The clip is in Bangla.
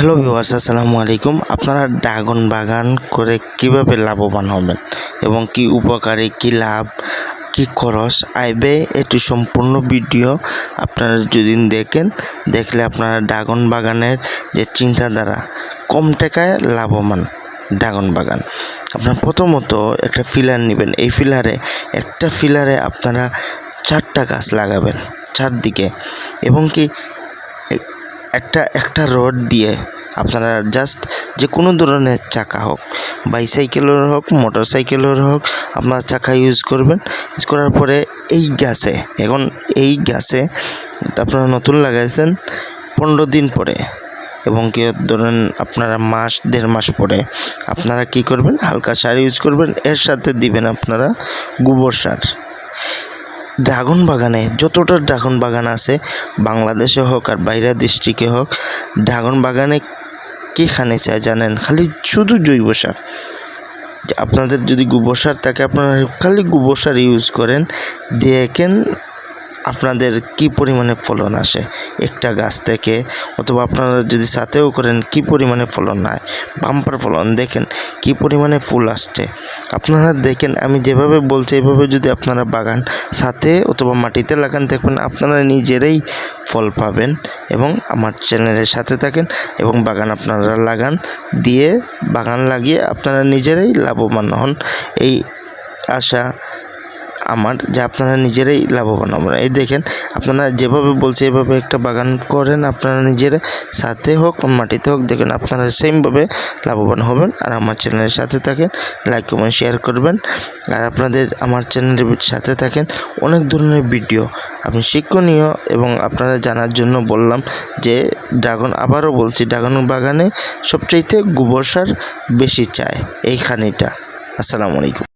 হ্যালো ভিউয়ার্স, আসসালামু আলাইকুম। আপনারা ড্রাগন বাগান করে কীভাবে লাভবান হবেন এবং কি উপকারী, কি লাভ, কি খরচ আইবে এটি সম্পূর্ণ ভিডিও আপনারা যদি দেখেন, দেখলে আপনারা ড্রাগন বাগানের যে চিন্তাধারা, কম টাকায় লাভবান ড্রাগন বাগান। আপনার প্রথমত একটা ফিলার নেবেন। এই ফিলারে, একটা ফিলারে আপনারা চারটা গাছ লাগাবেন চারদিকে। এবং কি একটা একটা রড দিয়ে আপনারা জাস্ট যে কোনো ধরনের চাকা হোক বাইসাইকেলের হোক মোটর সাইকেলের হোক, আপনারা চাকা ইউজ করবেন। ইউজ করার পরে এই গাছে, এখন এই গাছে আপনারা নতুন লাগাইছেন পনেরো দিন পরে এবং কি ধরেন আপনারা মাস, দেড় মাস পরে আপনারা কি করবেন? হালকা সার ইউজ করবেন। এর সাথে দিবেন আপনারা গোবর সার। ড্রাগন বাগানে যতটা ড্রাগন বাগান আছে, বাংলাদেশে হোক আর বাইরের ডিস্ট্রিক্টে হোক ড্রাগন বাগানে কী খানে চায় জানেন? খালি শুধু জৈব সার। আপনাদের যদি গোবর সার থাকে, আপনারা খালি গোবর সার ইউজ করেন, দেখেন আপনাদের কি পরিমাণে ফলন আসে? একটা গাছ থেকে, অথবা আপনারা যদি সাথেও করেন, কি পরিমাণে ফলন হয় বাম্পার ফলন, দেখেন কি পরিমাণে ফুল আসছে। আপনারা দেখেন, আমি যেভাবে বলছি, এভাবে যদি আপনারা বাগান সাথে অথবা মাটিতে লাগান, দেখবেন আপনারা নিজেরাই ফল পাবেন এবং আমার চ্যানেলের সাথে থাকেন এবং বাগান আপনারা লাগান দিয়ে বাগান লাগিয়ে আপনারা নিজেরাই লাভবান হন। এই আশা আমার, যে আপনারা নিজেরাই লাভবান হবেন। এই দেখেন, আপনারা যেভাবে বলছে, এভাবে একটা বাগান করেন, আপনারা নিজেরা সাথে হোক, মাটিতে হোক, দেখেন আপনারা সেমভাবে লাভবান হবেন। আর আমার চ্যানেলের সাথে থাকেন, লাইক, কমেন্ট, শেয়ার করবেন। আর আপনাদের আমার চ্যানেলের সাথে থাকেন, অনেক ধরনের ভিডিও। আমি শিক্ষণীয় এবং আপনারা জানার জন্য বললাম যে, ড্রাগন আবারও বলছি, ড্রাগন বাগানে সবচাইতে গোবর সার বেশি চায় এই খানিটা আসসালামু আলাইকুম।